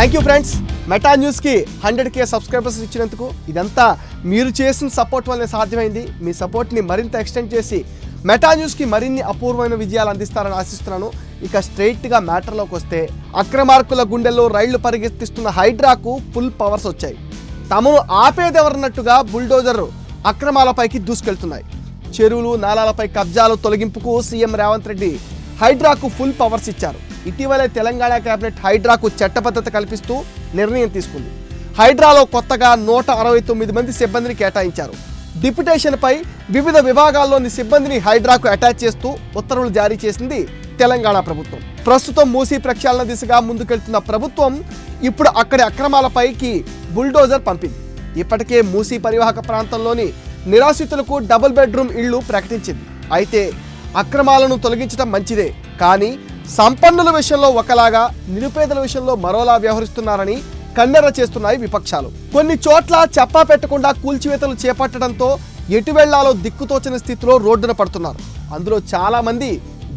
Thank you friends Meta న్యూస్కి hundred K subscribers ఇచ్చినందుకు ఇదంతా మీరు చేసిన సపోర్ట్ వల్లే సాధ్యమైంది. మీ సపోర్ట్ని మరింత ఎక్స్టెండ్ చేసి మెటా న్యూస్కి మరిన్ని అపూర్వమైన విజయాలు అందిస్తారని ఆశిస్తున్నాను. ఇక స్ట్రైట్గా మ్యాటర్లోకి వస్తే అక్రమార్కుల గుండెల్లో రైళ్ళు పరిగెత్తిస్తున్న హైడ్రాకు ఫుల్ పవర్స్ వచ్చాయి. తమను ఆపేదెవరన్నట్టుగా బుల్డోజర్ అక్రమాలపైకి దూసుకెళ్తున్నాయి. చెరువులు నాలాలపై కబ్జాలు తొలగింపుకు సీఎం రేవంత్ రెడ్డి హైడ్రాకు ఫుల్ పవర్స్ ఇచ్చారు. ఇటీవలే తెలంగాణ కేబినెట్ హైడ్రాకు చట్టబద్ధత కల్పిస్తూ నిర్ణయం తీసుకుంది. హైడ్రాలో కొత్తగా నూట అరవై తొమ్మిది మంది సిబ్బందిని కేటాయించారు. డిప్యుటేషన్పై వివిధ విభాగాల్లోని సిబ్బందిని హైడ్రాకు అటాచ్ చేస్తూ ఉత్తర్వులు జారీ చేసింది తెలంగాణ ప్రభుత్వం. ప్రస్తుతం మూసీ ప్రక్షాళన దిశగా ముందుకెళ్తున్న ప్రభుత్వం ఇప్పుడు అక్కడి అక్రమాలపైకి బుల్డోజర్ పంపింది. ఇప్పటికే మూసీ పరివాహక ప్రాంతంలోని నిరాశ్రితులకు డబుల్ బెడ్రూమ్ ఇళ్ళు ప్రకటించింది. అయితే అక్రమాలను తొలగించడం మంచిదే కానీ సంపన్నుల విషయంలో ఒకలాగా నిరుపేదల విషయంలో మరోలా వ్యవహరిస్తున్నారని కన్నెర చేస్తున్నాయి విపక్షాలు. కొన్ని చోట్ల చెప్పా పెట్టకుండా కూల్చివేతలు చేపట్టడంతో ఎటు వెళ్ళాలో దిక్కుతోచని స్థితిలో రోడ్డున పడుతున్నారు. అందులో చాలా మంది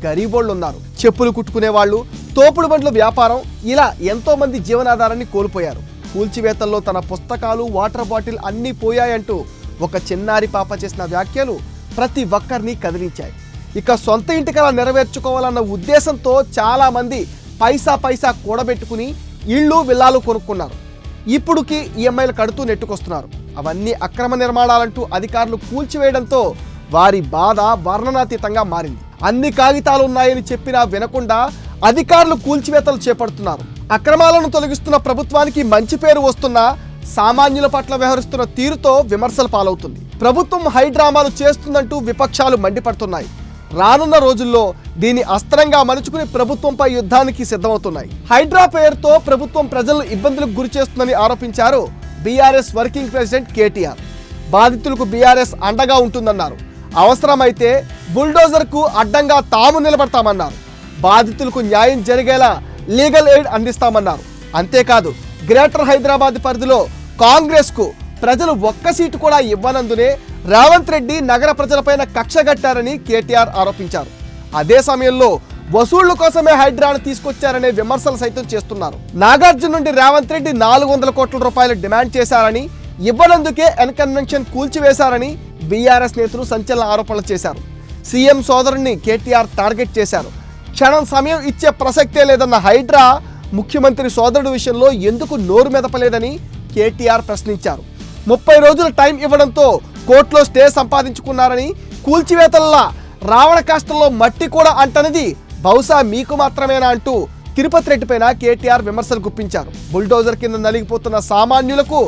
గరీబోళ్ళు ఉన్నారు చెప్పులు కుట్టుకునే వాళ్ళు తోపుడు బండ్ల వ్యాపారం ఇలా ఎంతో మంది జీవనాధారాన్ని కోల్పోయారు. కూల్చివేతల్లో తన పుస్తకాలు వాటర్ బాటిల్ అన్నీ పోయాయంటూ ఒక చిన్నారి పాప చేసిన వ్యాఖ్యలు ప్రతి ఒక్కరిని కదిలించాయి. ఇక సొంత ఇంటికలా నెరవేర్చుకోవాలన్న ఉద్దేశంతో చాలామంది పైసా పైసా కూడబెట్టుకుని ఇళ్ళు విల్లాలు కొనుక్కున్నారు. ఇప్పుడుకి ఈఎంఐలు కడుతూ నెట్టుకొస్తున్నారు. అవన్నీ అక్రమ నిర్మాణాలంటూ అధికారులు కూల్చివేయడంతో వారి బాధ వర్ణనాతీతంగా మారింది. అన్ని కాగితాలు ఉన్నాయని చెప్పినా వినకుండా అధికారులు కూల్చివేతలు చేపడుతున్నారు. అక్రమాలను తొలగిస్తున్న ప్రభుత్వానికి మంచి పేరు వస్తున్నా సామాన్యుల పట్ల వ్యవహరిస్తున్న తీరుతో విమర్శలు పాలవుతుంది. ప్రభుత్వం హైడ్రామాలు చేస్తుందంటూ విపక్షాలు మండిపడుతున్నాయి. రానున్న రోజుల్లో దీన్ని అస్త్రంగా మలుచుకుని ప్రభుత్వంపై యుద్ధానికి సిద్ధమవుతున్నాయి. హైడ్రా పేరుతో ప్రభుత్వం ప్రజలను ఇబ్బందులకు గురి చేస్తుందని ఆరోపించారు బీఆర్ఎస్ వర్కింగ్ ప్రెసిడెంట్ కేటీఆర్. బాధితులకు బీఆర్ఎస్ అండగా ఉంటుందన్నారు. అవసరమైతే బుల్డోజర్కు అడ్డంగా తాము నిలబడతామన్నారు. బాధితులకు న్యాయం జరిగేలా లీగల్ ఎయిడ్ అందిస్తామన్నారు. అంతేకాదు గ్రేటర్ హైదరాబాద్ పరిధిలో కాంగ్రెస్కు ప్రజలు ఒక్క సీటు కూడా ఇవ్వనందునే రేవంత్ రెడ్డి నగర ప్రజలపైన కక్షగట్టారని కేటీఆర్ ఆరోపించారు. అదే సమయంలో వసూళ్ళ కోసమే హైడ్రాను తీసుకొచ్చారనే విమర్శలు సైతం చేస్తున్నారు. నాగార్జున నుండి రేవంత్ రెడ్డి నాలుగు వందల కోట్ల రూపాయలు డిమాండ్ చేశారని ఇవ్వనందుకే ఎన్కన్వెన్షన్ కూల్చివేశారని బీఆర్ఎస్ నేతలు సంచలన ఆరోపణలు చేశారు. సీఎం సోదరుణ్ణి కేటీఆర్ టార్గెట్ చేశారు. క్షణం సమయం ఇచ్చే ప్రసక్తే లేదన్న హైడ్రా ముఖ్యమంత్రి సోదరుడు విషయంలో ఎందుకు నోరు మెదపలేదని కేటీఆర్ ప్రశ్నించారు. ముప్పై రోజుల టైం ఇవ్వడంతో కోర్టులో స్టే సంపాదించుకున్నారని కూల్చివేతల్లా రావణ కాష్టంలో మట్టి కూడా అంటనది. బహుశా మీకు మాత్రమేనా అంటూ తిరుపతి రెడ్డిపైన కేటీఆర్ విమర్శలు గుప్పించారు. బుల్డోజర్ కింద నలిగిపోతున్న సామాన్యులకు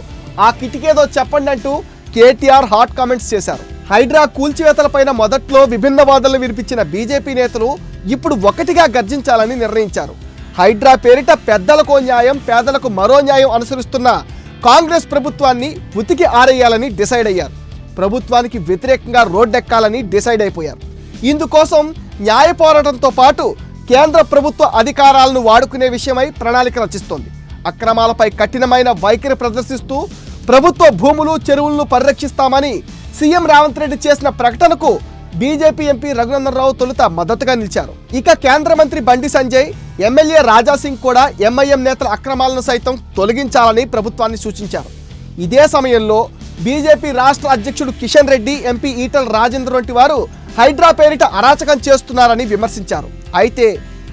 ఆ కిటికేదో చెప్పండి అంటూ కేటీఆర్ హాట్ కామెంట్స్ చేశారు. హైడ్రా కూల్చివేతలపైన మొదట్లో విభిన్న వాదనలు వినిపించిన బీజేపీ నేతలు ఇప్పుడు ఒకటిగా గర్జించాలని నిర్ణయించారు. హైడ్రా పేరిట పెద్దలకు న్యాయం పేదలకు మరో న్యాయం అనుసరిస్తున్న కాంగ్రెస్ ప్రభుత్వాన్ని ఉతికి ఆరేయాలని డిసైడ్ అయ్యారు. ప్రభుత్వానికి వ్యతిరేకంగా రోడ్డెక్కాలని డిసైడ్ అయిపోయారు. ఇందుకోసం న్యాయ పోరాటంతో పాటు కేంద్ర ప్రభుత్వ అధికారాలను వాడుకునే విషయమై ప్రణాళిక రచిస్తోంది. అక్రమాలపై కఠినమైన వైఖరి ప్రదర్శిస్తూ ప్రభుత్వ భూములు చెరువులను పరిరక్షిస్తామని సీఎం రేవంత్ రెడ్డి చేసిన ప్రకటనకు బీజేపీ ఎంపీ రఘునందనరావు తొలుత మద్దతుగా నిలిచారు. ఇక కేంద్ర మంత్రి బండి సంజయ్ ఎమ్మెల్యే రాజాసింగ్ కూడా ఎంఐఎం నేతల అక్రమాలను సైతం తొలగించాలని ప్రభుత్వాన్ని సూచించారు. ఇదే సమయంలో బీజేపీ రాష్ట్ర అధ్యక్షుడు కిషన్ రెడ్డి ఎంపీ ఈటల రాజేందర్ వంటి వారు హైడ్రా పేరిట అరాచకం చేస్తున్నారని విమర్శించారు. అయితే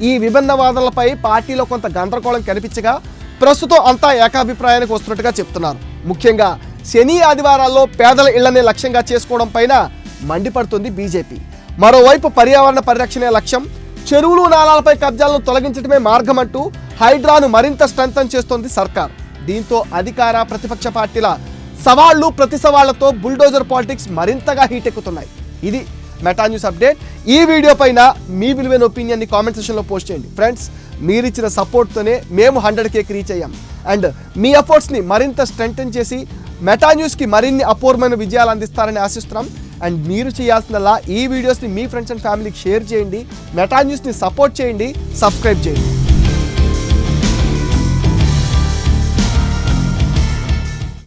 ఈ విభిన్న వాదనలపై పార్టీలో కొంత గందరగోళం కనిపించగా ప్రస్తుతం అంతా ఏకాభిప్రాయానికి వస్తున్నట్టుగా చెప్తున్నారు. ముఖ్యంగా శని ఆదివారాల్లో పేదల ఇళ్ళనే లక్ష్యంగా చేసుకోవడం పైన మండిపడుతుంది బీజేపీ. మరోవైపు పర్యావరణ పరిరక్షణే లక్ష్యం. చెరువులు నాలాలపై కబ్జాలను తొలగించడమే మార్గమంటూ హైడ్రాను మరింత స్ట్రెంథన్ చేస్తోంది సర్కార్. దీంతో అధికార ప్రతిపక్ష పార్టీల సవాళ్ళు ప్రతి సవాళ్ళతో బుల్డోజర్ పాలిటిక్స్ మరింతగా హీట్ ఎక్కుతున్నాయి ఇది మెటా న్యూస్ అప్డేట్. ఈ వీడియో పైన మీ విలువైన ఒపీనియన్ని కామెంట్ సెషన్లో పోస్ట్ చేయండి. ఫ్రెండ్స్ మీరిచ్చిన సపోర్ట్తోనే మేము హండ్రెడ్ కేక్ రీచ్ అయ్యాం. అండ్ మీ ఎఫర్ట్స్ని మరింత స్ట్రెంగ్తన్ చేసి మెటా న్యూస్కి మరిన్ని అపూర్వమైన విజయాలు అందిస్తారని ఆశిస్తున్నాం. అండ్ మీరు చేయాల్సిందల్లా ఈ వీడియోస్ని మీ ఫ్రెండ్స్ అండ్ ఫ్యామిలీకి షేర్ చేయండి. మెటా న్యూస్ని సపోర్ట్ చేయండి. సబ్స్క్రైబ్ చేయండి.